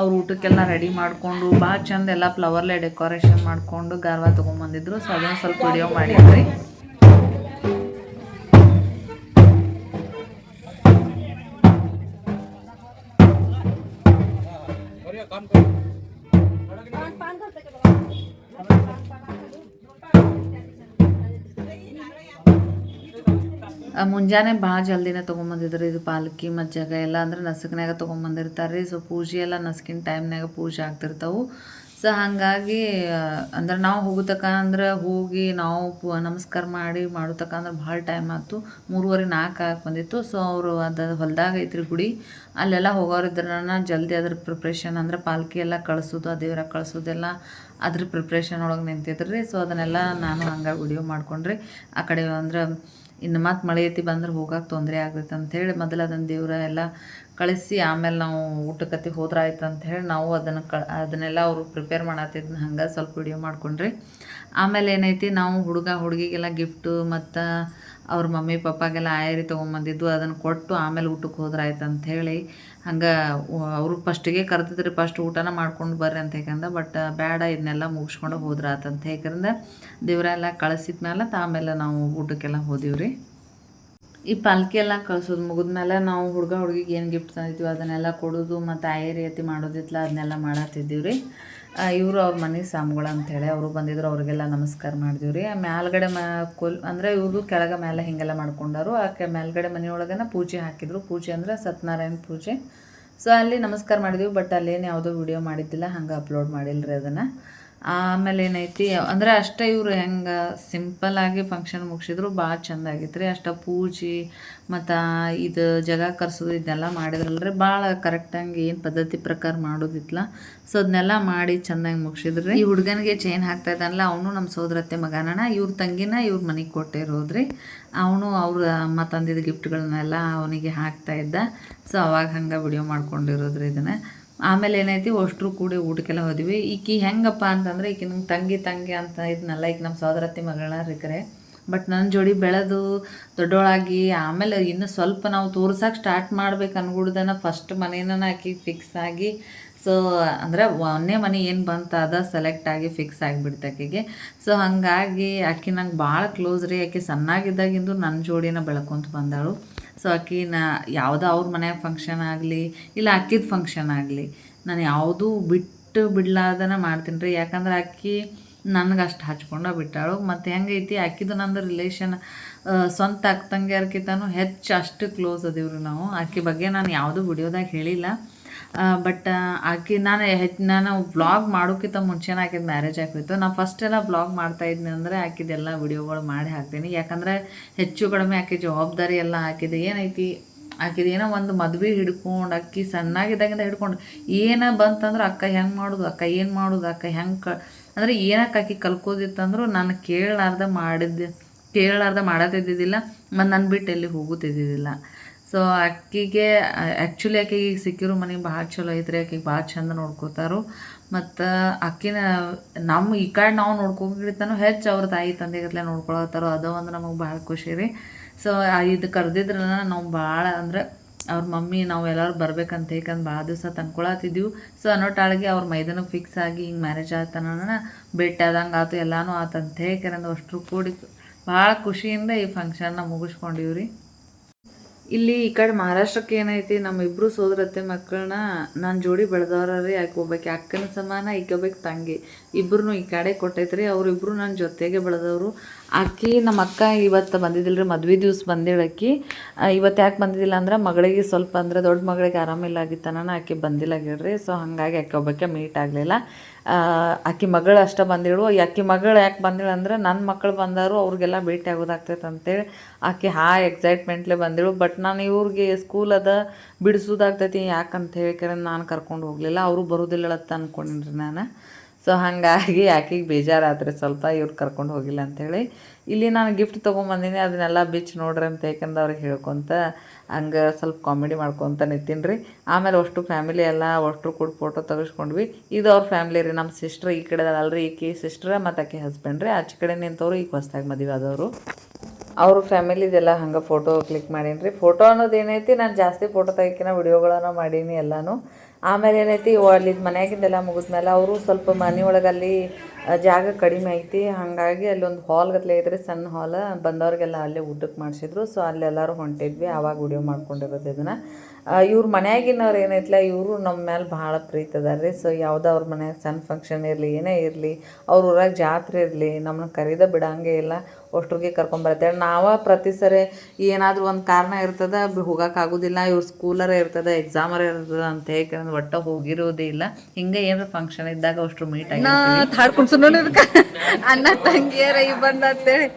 ಅವ್ರ ಊಟಕ್ಕೆಲ್ಲ ರೆಡಿ ಮಾಡಿಕೊಂಡು ಭಾಳ ಚಂದ ಎಲ್ಲ ಫ್ಲವರ್ಲೆ ಡೆಕೋರೇಷನ್ ಮಾಡಿಕೊಂಡು ಗಾರ್ವ ತೊಗೊಂಬಂದಿದ್ರು ಸೊ ಅದನ್ನು ಸ್ವಲ್ಪ ವಿಡಿಯೋ ಮಾಡಿದ್ರಿ ಮುಂಜಾನೆ ಭಾಳ ಜಲ್ದಿನೇ ತೊಗೊಂಬಂದಿದ್ರು ಇದು ಪಾಲಕಿ ಮತ್ತು ಜಗ ಎಲ್ಲ ಅಂದ್ರೆ ನಸುಕಿನಾಗ ತೊಗೊಂಬಂದಿರ್ತಾರೆ ರೀ. ಸೊ ಪೂಜೆ ಎಲ್ಲ ನಸುಕಿನ ಟೈಮ್ನಾಗ ಪೂಜೆ ಆಗ್ತಿರ್ತಾವೆ. ಸೊ ಹಾಗಾಗಿ ಅಂದ್ರೆ ನಾವು ಹೋಗತಕ್ಕ ಅಂದ್ರೆ ಹೋಗಿ ನಾವು ನಮಸ್ಕಾರ ಮಾಡಿ ಮಾಡೋತಕ್ಕ ಅಂದ್ರೆ ಭಾಳ ಟೈಮ್ ಆಯ್ತು. ಮೂರುವರೆ ನಾಲ್ಕು ಆಗಕ್ಕೆ ಬಂದಿತ್ತು. ಸೊ ಅವರು ಅದು ಹೊಲ್ದಾಗ ಐತ್ರಿ ಗುಡಿ. ಅಲ್ಲೆಲ್ಲ ಹೋಗೋರಿದ್ರನ ಜಲ್ದಿ ಅದ್ರ ಪ್ರಿಪ್ರೇಷನ್ ಅಂದ್ರೆ ಪಾಲ್ಕಿ ಎಲ್ಲ ಕಳಿಸೋದು, ಆ ದೇವ್ರ ಕಳಿಸೋದೆಲ್ಲ ಅದ್ರ ಪ್ರಿಪ್ರೇಷನ್ ಒಳಗೆ ನಿಂತಿದ್ರಿ ಸೊ ಅದನ್ನೆಲ್ಲ ನಾನು ಹಂಗಾಗಿ ವಿಡಿಯೋ ಮಾಡ್ಕೊಂಡ್ರಿ. ಆ ಕಡೆ ಅಂದ್ರೆ ಇನ್ನು ಮತ್ತೆ ಮಳೆ ಐತಿ ಬಂದ್ರೆ ಹೋಗಕ್ಕೆ ತೊಂದರೆ ಆಗ್ತೈತೆ ಅಂಥೇಳಿ ಮೊದಲು ಅದನ್ನು ದೇವ್ರ ಎಲ್ಲ ಕಳಿಸಿ ಆಮೇಲೆ ನಾವು ಊಟಕ್ಕತ್ತಿ ಹೋದ್ರೆ ಆಯ್ತು ಅಂತ ಹೇಳಿ ನಾವು ಅದನ್ನು ಕ, ಅದನ್ನೆಲ್ಲ ಅವರು ಪ್ರಿಪೇರ್ ಮಾಡತ್ತಿದ್ನ ಹಂಗೆ ಸ್ವಲ್ಪ ವಿಡಿಯೋ ಮಾಡ್ಕೊಂಡ್ರಿ. ಆಮೇಲೆ ಏನೈತಿ ನಾವು ಹುಡುಗ ಹುಡುಗಿಗೆಲ್ಲ ಗಿಫ್ಟು ಮತ್ತು ಅವ್ರ ಮಮ್ಮಿ ಪಪ್ಪಾಗೆಲ್ಲ ಆಯರಿ ತೊಗೊಂಬಂದಿದ್ದು, ಅದನ್ನು ಕೊಟ್ಟು ಆಮೇಲೆ ಊಟಕ್ಕೆ ಹೋದ್ರೆ ಆಯ್ತು ಅಂತ ಹೇಳಿ. ಹಂಗೆ ಅವರು ಫಸ್ಟಿಗೆ ಕರ್ತಿದ್ರಿ ಫಸ್ಟ್ ಊಟನ ಮಾಡ್ಕೊಂಡು ಬರ್ರಿ ಅಂತ ಹೇಳ್ಕಂದ, ಬಟ್ ಬೇಡ ಇದನ್ನೆಲ್ಲ ಮುಗಿಸ್ಕೊಂಡು ಹೋದ್ರ ಆತಂತ ಹೇಳ್ಕಂದ, ದೇವರೆಲ್ಲ ಕಳಿಸಿದ ಮೇಲೆ ಆಮೇಲೆ ನಾವು ಊಟಕ್ಕೆಲ್ಲ ಹೋದಿವ್ರಿ. ಈ ಪಾಲ್ಕಿ ಎಲ್ಲ ಕಳ್ಸೋದು ಮುಗಿದ್ಮೇಲೆ ನಾವು ಹುಡುಗ ಹುಡುಗಿಗೆ ಏನು ಗಿಫ್ಟ್ ತಂದಿದ್ವಿ, ಅದನ್ನೆಲ್ಲ ಕೊಡೋದು ಮತ್ತು ಆಯರಿ ಅತಿ ಮಾಡೋದಿತ್ತಲ್ಲ ಅದನ್ನೆಲ್ಲ ಮಾಡತ್ತಿದ್ದೀವಿ ರೀ ಇವರು ಅವ್ರ ಮನೆ ಸ್ವಾಮಿಗಳು ಅಂಥೇಳಿ ಅವರು ಬಂದಿದ್ರು, ಅವ್ರಿಗೆಲ್ಲ ನಮಸ್ಕಾರ ಮಾಡಿದ್ವಿ ರೀ ಮೇಲ್ಗಡೆ ಮ, ಕೊಲ್, ಅಂದರೆ ಇವರು ಕೆಳಗೆ ಮೇಲೆ ಹಿಂಗೆಲ್ಲ ಮಾಡ್ಕೊಂಡಾರು. ಆಕೆ ಮೇಲ್ಗಡೆ ಮನೆಯೊಳಗನ ಪೂಜೆ ಹಾಕಿದ್ರು. ಪೂಜೆ ಅಂದರೆ ಸತ್ಯನಾರಾಯಣ ಪೂಜೆ. ಸೊ ಅಲ್ಲಿ ನಮಸ್ಕಾರ ಮಾಡಿದ್ವಿ ಬಟ್ ಅಲ್ಲೇನು ಯಾವುದೋ ವಿಡಿಯೋ ಮಾಡಿದ್ದಿಲ್ಲ, ಹಂಗೆ ಅಪ್ಲೋಡ್ ಮಾಡಿಲ್ಲ ರೀ ಅದನ್ನು. ಆಮೇಲೆ ಏನೈತಿ, ಅಂದರೆ ಅಷ್ಟೇ ಇವರು ಹೆಂಗೆ ಸಿಂಪಲ್ಲಾಗಿ ಫಂಕ್ಷನ್ ಮುಗಿಸಿದ್ರು ಭಾಳ ಚಂದ ಆಗೈತೆ ರೀ. ಅಷ್ಟ ಪೂಜೆ ಮತ್ತು ಇದು ಜಗ ಕರ್ಸೋದು ಇದನ್ನೆಲ್ಲ ಮಾಡಿದ್ರಲ್ಲ ರೀ ಭಾಳ ಕರೆಕ್ಟಾಗಿ ಏನು ಪದ್ಧತಿ ಪ್ರಕಾರ ಮಾಡೋದಿತ್ತಲ್ಲ ಸೊ ಅದನ್ನೆಲ್ಲ ಮಾಡಿ ಚೆಂದಾಗಿ ರೀ ಈ ಹುಡುಗನಿಗೆ ಚೈನ್ ಹಾಕ್ತಾ ಇದ್ದಾನಲ್ಲ ಅವನು ನಮ್ಮ ಸೋದರತ್ತೆ ಮಗನಣ್ಣ ಇವ್ರ ತಂಗಿನ ಇವ್ರ ಮನೆಗೆ ಕೊಟ್ಟಿರೋದ್ರಿ ಅವನು ಅವ್ರ ಅಮ್ಮ ತಂದಿದ್ದ ಗಿಫ್ಟ್ಗಳನ್ನೆಲ್ಲ ಅವನಿಗೆ ಹಾಕ್ತಾ ಇದ್ದ. ಸೊ ಅವಾಗ ಹಂಗೆ ವಿಡಿಯೋ ಮಾಡ್ಕೊಂಡಿರೋದ್ರಿ ಇದನ್ನು. ಆಮೇಲೆ ಏನೈತಿ, ಅಷ್ಟರು ಕೂಡಿ ಊಟಕ್ಕೆಲ್ಲ ಹೋದ್ವಿ. ಈಕಿ ಹೆಂಗಪ್ಪ ಅಂತಂದ್ರೆ ಈಕಿ ನಂಗೆ ತಂಗಿ ತಂಗಿ ಅಂತ ಇದನ್ನೆಲ್ಲ ಈಗ ನಮ್ಮ ಸೋದರತ್ತಿ ಮಗಳ ರೀಕರೆ ಬಟ್ ನನ್ನ ಜೋಡಿ ಬೆಳೆದು ದೊಡ್ಡೋಳಾಗಿ, ಆಮೇಲೆ ಇನ್ನು ಸ್ವಲ್ಪ ನಾವು ತೋರ್ಸೋಕೆ ಸ್ಟಾರ್ಟ್ ಮಾಡ್ಬೇಕು ಅನ್ಗುಡ್ದನ ಫಸ್ಟ್ ಮನೇನ ಆಕಿ ಫಿಕ್ಸ್ ಆಗಿ ಸೊ ಅಂದರೆ ಒಂದೇ ಮನೆ ಏನು ಬಂತು ಅದ ಸೆಲೆಕ್ಟ್ ಆಗಿ ಫಿಕ್ಸ್ ಆಗಿಬಿಡ್ತು ಆಕೆಗೆ ಸೊ ಹಾಗಾಗಿ ಆಕೆ ನಂಗೆ ಭಾಳ ಕ್ಲೋಸ್ ರೀ. ಆಕೆ ಸಣ್ಣಾಗಿದ್ದಾಗಿಂದು ನನ್ನ ಜೋಡಿನ ಬೆಳ್ಕೊಂತ ಬಂದಾಳು. ಸೊ ಆಕಿನ ಯಾವುದೋ ಅವ್ರ ಮನೆ ಫಂಕ್ಷನ್ ಆಗಲಿ, ಇಲ್ಲ ಅಕ್ಕಿದ ಫಂಕ್ಷನ್ ಆಗಲಿ, ನಾನು ಯಾವುದೂ ಬಿಟ್ಟು ಬಿಡ್ಲಾರ್ದನ ಮಾಡ್ತೀನಿ ರೀ. ಯಾಕಂದ್ರೆ ಅಕ್ಕಿ ನನಗೆ ಅಷ್ಟು ಹಚ್ಕೊಂಡು ಬಿಟ್ಟಾಳು. ಮತ್ತು ಹೆಂಗೈತಿ, ಅಕ್ಕಿದು ನಂದು ರಿಲೇಷನ್ ಸ್ವಂತ ಅಕ್ಕ ತಂಗಿಯರ್ಕಿಂತನೂ ಹೆಚ್ಚು ಅಷ್ಟು ಕ್ಲೋಸ್ ಅದೀವ್ರಿ ನಾವು. ಆಕೆ ಬಗ್ಗೆ ನಾನು ಯಾವುದೂ ಬಿಡಿಯೋದಾಗ ಹೇಳಿಲ್ಲ. ಬಟ್ ಆಕೆ ನಾನು ಹೆಚ್ಚು ನಾನು ಬ್ಲಾಗ್ ಮಾಡೋಕ್ಕಿಂತ ಮುಂಚೆನೇ ಆಕಿದ ಮ್ಯಾರೇಜ್ ಆಗಿತ್ತು ನಾನು ಫಸ್ಟ್ ಎಲ್ಲ ವ್ಲಾಗ್ ಮಾಡ್ತಾ ಇದ್ನಿ ಅಂದರೆ ಆಕಿದೆಲ್ಲ ವಿಡಿಯೋಗಳು ಮಾಡಿ ಹಾಕ್ತೀನಿ. ಯಾಕಂದರೆ ಹೆಚ್ಚು ಕಡಿಮೆ ಆಕೆ ಜವಾಬ್ದಾರಿ ಎಲ್ಲ ಹಾಕಿದೆ ಏನೈತಿ? ಆಕಿದ ಏನೋ ಒಂದು ಮದುವೆ ಹಿಡ್ಕೊಂಡು ಅಕ್ಕಿ ಸಣ್ಣಾಗಿದ್ದಾಗಿಂದ ಹಿಡ್ಕೊಂಡು, ಏನ ಬಂತಂದ್ರೆ ಅಕ್ಕ ಹೆಂಗೆ ಮಾಡೋದು, ಅಕ್ಕ ಏನು ಮಾಡೋದು, ಅಕ್ಕ ಹೆಂಗೆ ಕ, ಅಂದರೆ ಏನಕ್ಕೆ ಆಕಿ ಕಲ್ಕೋದಿತ್ತಂದ್ರೂ ನಾನು ಕೇಳಲಾರ್ದ ಮಾಡಿದ್ದೆ ಕೇಳಲಾರ್ದ ಮಾಡತ್ತಿದ್ದಿದ್ದಿಲ್ಲ ಮತ್ತು ನನ್ನ ಬಿಟ್ಟು ಎಲ್ಲಿ ಹೋಗುತ್ತಿದ್ದಿದ್ದಿಲ್ಲ. ಸೊ ಅಕ್ಕಿಗೆ ಆ್ಯಕ್ಚುಲಿ ಆಕೆಗೆ ಸಿಕ್ಕಿರೋ ಮನೆ ಭಾಳ ಚಲೋ ಐತ್ರಿ ಆಕೆಗೆ ಭಾಳ ಚಂದ ನೋಡ್ಕೋತಾರು. ಮತ್ತು ಅಕ್ಕಿನ ನಮ್ಮ ಈ ಕಡೆ ನಾವು ನೋಡ್ಕೊಂಡಿರ್ತಾನೋ ಹೆಚ್ಚು ಅವ್ರ ತಾಯಿ ತಂದೆಗತ್ಲೆ ನೋಡ್ಕೊಳತ್ತಾರೋ, ಅದು ಒಂದು ನಮಗೆ ಭಾಳ ಖುಷಿ ರೀ. ಸೊ ಇದು ಕರೆದಿದ್ರ ನಾವು ಭಾಳ ಅಂದ್ರೆ ಅವ್ರ ಮಮ್ಮಿ ನಾವು ಎಲ್ಲರೂ ಬರ್ಬೇಕಂತ ಏಕಂದ್ರೆ ಭಾಳ ದಿವಸ ತಂದ್ಕೊಳತ್ತಿದ್ದೀವಿ ಸೊ, ಅನ್ನೋ ಟಾಳಿಗೆ ಅವ್ರ ಮೈದಾನಕ್ಕೆ ಫಿಕ್ಸ್ ಆಗಿ ಹಿಂಗೆ ಮ್ಯಾರೇಜ್ ಆತನ ಬೆಟ್ಟ ಆದಂಗೆ ಆಯ್ತು ಎಲ್ಲನೂ ಆತಂತ ಹೇಗೆ ಅಷ್ಟ್ರು ಕೂಡಿ ಭಾಳ ಖುಷಿಯಿಂದ ಈ ಫಂಕ್ಷನ್ನ ಮುಗಿಸ್ಕೊಂಡಿವ್ರಿ ಇಲ್ಲಿ ಈ ಕಡೆ ಮಹಾರಾಷ್ಟ್ರಕ್ಕೆ ಏನೈತಿ, ನಮ್ಮ ಇಬ್ರು ಸೋದರತ್ತೆ ಮಕ್ಕಳನ್ನ ನಾನು ಜೋಡಿ ಬೆಳೆದವ್ರ ಆಕೆ ಒಬ್ಬಾಕಿ ಅಕ್ಕನ ಸಮಾನ, ಈಕೆ ತಂಗಿ. ಇಬ್ಬರು ಈ ಕಡೆ ಕೊಟ್ಟೈತ್ರಿ ಅವರಿಬ್ಬರು ನನ್ನ ಜೊತೆಗೆ ಬೆಳೆದವರು. ಆಕಿ ನಮ್ಮ ಅಕ್ಕ ಇವತ್ತು ಬಂದಿದ್ದಿಲ್ಲ ರೀ ಮದ್ವೆ ದಿವ್ಸ ಬಂದಿಳು ಆಕಿ. ಇವತ್ತು ಯಾಕೆ ಬಂದಿದ್ದಿಲ್ಲ ಅಂದ್ರೆ ಮಗಳಿಗೆ ಸ್ವಲ್ಪ ಅಂದ್ರೆ ದೊಡ್ಡ ಮಗಳಿಗೆ ಆರಾಮಿಲ್ಲ ಆಗಿತ್ತನ ಆಕೆ ಬಂದಿಲ್ಲ ಹೇಳ್ರಿ. ಸೊ ಹಾಗಾಗಿ ಆಕೆ ಒಬ್ಬಕ್ಕೆ ಮೀಟ್ ಆಗಲಿಲ್ಲ. ಆಕೆ ಮಗಳು ಅಷ್ಟ ಬಂದಿಳು. ಆಕಿ ಮಗಳು ಯಾಕೆ ಬಂದಿಳು ಅಂದ್ರೆ ನನ್ನ ಮಕ್ಕಳು ಬಂದರು, ಅವ್ರಿಗೆಲ್ಲ ಭೇಟಿ ಆಗೋದಾಗ್ತೈತೆ ಅಂತೇಳಿ ಆಕೆ ಹಾ ಎಕ್ಸೈಟ್ಮೆಂಟ್ಲೆ ಬಂದಿಳು. ಬಟ್ ನಾನು ಇವ್ರಿಗೆ ಸ್ಕೂಲ್ ಅದ ಬಿಡಿಸೋದಾಗ್ತೈತಿ ಯಾಕಂತ ಹೇಳಿ ನಾನು ಕರ್ಕೊಂಡು ಹೋಗಲಿಲ್ಲ. ಅವರು ಬರೋದಿಲ್ಲ ಅಂತ ಅಂದ್ಕೊಂಡಿನಿ ನಾನು. ಸೊ ಹಾಗಾಗಿ ಆಕೆಗೆ ಬೇಜಾರಾತ್ರಿ ಸ್ವಲ್ಪ ಇವ್ರು ಕರ್ಕೊಂಡು ಹೋಗಿಲ್ಲ ಅಂಥೇಳಿ ಇಲ್ಲಿ ನಾನು ಗಿಫ್ಟ್ ತೊಗೊಂಬಂದಿನಿ, ಅದನ್ನೆಲ್ಲ ಬಿಚ್ ನೋಡ್ರಿ ಅಂತ ಯಾಕಂದ್ರೆ ಅವ್ರಿಗೆ ಹೇಳ್ಕೊತ ಹಂಗೆ ಸ್ವಲ್ಪ ಕಾಮಿಡಿ ಮಾಡ್ಕೊತ ನಿಂತೀನಿ ರೀ ಆಮೇಲೆ ಅಷ್ಟು ಫ್ಯಾಮಿಲಿ ಎಲ್ಲ ಅಷ್ಟು ಕೂಡ ಫೋಟೋ ತೆಗೆಸ್ಕೊಂಡ್ವಿ. ಇದು ಅವ್ರ ಫ್ಯಾಮಿಲಿ ರೀ ನಮ್ಮ ಸಿಸ್ಟ್ರ್ ಈ ಕಡೆ ಅಲ್ರಿ, ಈಕೆ ಸಿಸ್ಟ್ರ ಮತ್ತು ಆಕೆ ಹಸ್ಬೆಂಡ್ ರೀ. ಆಚೆ ಕಡೆ ನಿಂತವ್ರು ಈಗ ಹೊಸ್ದಾಗಿ ಮದುವೆ ಆದವರು. ಅವ್ರ ಫ್ಯಾಮಿಲಿದೆಲ್ಲ ಹಂಗೆ ಫೋಟೋ ಕ್ಲಿಕ್ ಮಾಡೀನಿ ರೀ ಫೋಟೋ ಅನ್ನೋದು ಏನೈತಿ, ನಾನು ಜಾಸ್ತಿ ಫೋಟೋ ತೆಗಿಕಿನ ವಿಡಿಯೋಗಳನ್ನು ಮಾಡೀನಿ ಎಲ್ಲನೂ. ಆಮೇಲೆ ಏನೈತಿ ಅಲ್ಲಿ ಮನ್ಯಾಗಿಂದೆಲ್ಲ ಮುಗಿದ್ಮೇಲೆ ಅವರು ಸ್ವಲ್ಪ ಮನೆ ಒಳಗಲ್ಲಿ ಜಾಗ ಕಡಿಮೆ ಐತಿ. ಹಾಗಾಗಿ ಅಲ್ಲೊಂದು ಹಾಲ್ ಗತ್ಲೆ ಇದ್ರೆ ಸಣ್ಣ ಹಾಲ್ ಬಂದವ್ರಿಗೆಲ್ಲ ಅಲ್ಲೇ ಊಟಕ್ಕೆ ಮಾಡಿಸಿದ್ರು. ಸೊ ಅಲ್ಲೆಲ್ಲರೂ ಹೊಂಟಿದ್ವಿ. ಆವಾಗ ವಿಡಿಯೋ ಮಾಡ್ಕೊಂಡಿರೋದು ಇದನ್ನು. ಇವ್ರ ಮನ್ಯಾಗಿನವ್ರು ಏನೈತ್ಲ ಇವರು ನಮ್ಮ ಮೇಲೆ ಭಾಳ ಪ್ರೀತಿ ರೀ ಸೊ ಯಾವುದೋ ಅವ್ರ ಮನ್ಯಾಗ ಸಣ್ಣ ಫಂಕ್ಷನ್ ಇರಲಿ ಏನೇ ಇರಲಿ ಅವ್ರ ಊರಾಗ ಜಾತ್ರೆ ಇರಲಿ ನಮ್ಮನ್ನ ಕರೀದ ಬಿಡಂಗೆ ಇಲ್ಲ ಅಷ್ಟ್ರಿಗೆ ಕರ್ಕೊಂಬರ್ತೇವೆ ನಾವೇ ಪ್ರತಿ ಸರಿ ಏನಾದರೂ ಒಂದು ಕಾರಣ ಇರ್ತದೆ ಹೋಗೋಕ್ಕಾಗೋದಿಲ್ಲ ಇವ್ರ ಸ್ಕೂಲರ ಇರ್ತದೆ ಎಕ್ಸಾಮರ ಇರ್ತದೆ ಅಂತ ಹೇಳಿ ಒಟ್ಟ ಹೋಗಿರೋದೇ ಇಲ್ಲ. ಹಿಂಗೆ ಏನಾರ ಫಂಕ್ಷನ್ ಇದ್ದಾಗ ಅಷ್ಟು ಮೀಟ್ ಆಗಿ ಅಣ್ಣ ತಂಗಿಯರ ಈ ಬಂದ ಅಂತೇಳಿ.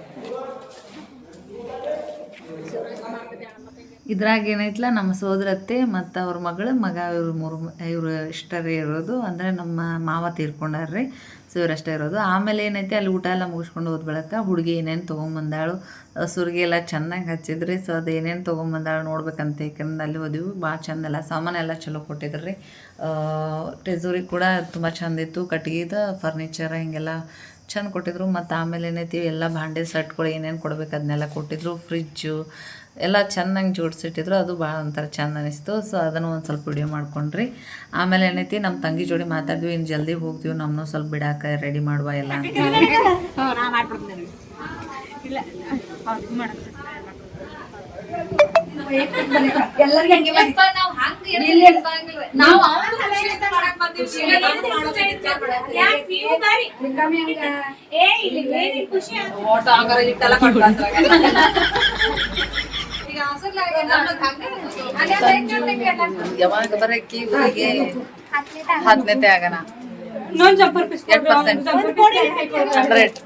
ಇದ್ರಾಗ ಏನೈತ್ಲ, ನಮ್ಮ ಸೋದರತ್ತೆ ಮತ್ತು ಅವ್ರ ಮಗಳು, ಮಗ ಇವ್ರು ಮೂರು, ಇವರು ಇಷ್ಟರೇ ಇರೋದು. ಅಂದರೆ ನಮ್ಮ ಮಾವ ತೀರ್ಕೊಂಡಾರ್ರಿ, ಸೊ ಇವರಷ್ಟೇ ಇರೋದು. ಆಮೇಲೆ ಏನೈತಿ, ಅಲ್ಲಿ ಊಟ ಎಲ್ಲ ಮುಗಿಸ್ಕೊಂಡು ಹೋದ ಹುಡುಗಿ ಏನೇನು ತೊಗೊಂಬಂದಾಳು ಸುರ್ಗಿ ಎಲ್ಲ ಚೆನ್ನಾಗಿ ಹಚ್ಚಿದ್ರಿ. ಸೊ ಅದು ಏನೇನು ತೊಗೊಂಬಂದಾಳು ನೋಡ್ಬೇಕಂತ ಯಾಕಂದ್ರೆ ಅಲ್ಲಿ ಹೋದಿವಿ ಭಾಳ ಚಂದಲ್ಲ ಸಾಮಾನೆಲ್ಲ ಚಲೋ ಕೊಟ್ಟಿದ್ರು. ರೀ ಟೆಜೂರಿ ಕೂಡ ತುಂಬ ಚಂದ ಇತ್ತು, ಕಟ್ಗಿದ ಫರ್ನಿಚರ್ ಹಿಂಗೆಲ್ಲ ಚಂದ ಕೊಟ್ಟಿದ್ರು. ಮತ್ತು ಆಮೇಲೆ ಏನೈತಿ, ಎಲ್ಲ ಭಾಂಡೆ ಸೆಟ್ಗಳು ಏನೇನು ಕೊಡ್ಬೇಕು ಅದನ್ನೆಲ್ಲ ಕೊಟ್ಟಿದ್ರು. ಫ್ರಿಜ್ಜು ಎಲ್ಲ ಚೆನ್ನಾಗಿ ಜೋಡಿಸಿಟ್ಟಿದ್ರು ಅದು ಭಾಳ ಒಂಥರ ಚೆಂದ ಅನಿಸ್ತು. ಸೊ ಅದನ್ನು ಒಂದು ಸ್ವಲ್ಪ ವಿಡಿಯೋ ಮಾಡ್ಕೊಂಡ್ರಿ. ಆಮೇಲೆ ಏನೈತಿ ನಮ್ಮ ತಂಗಿ ಜೋಡಿ ಮಾತಾಡಿದ್ವಿ ಇನ್ನು ಜಲ್ದಿ ಹೋಗ್ತೀವಿ ನಮ್ಮನ್ನೂ ಸ್ವಲ್ಪ ಬಿಡಾಕ ರೆಡಿ ಮಾಡುವ ಎಲ್ಲ ಅಂತ. ಯಾವಾಗ ಬರಕ್ಕೆ ಊರಿಗೆ? ಹತ್ತನೇತೆ ಆಗಣ? ಹಂಡ್ರೆಡ್.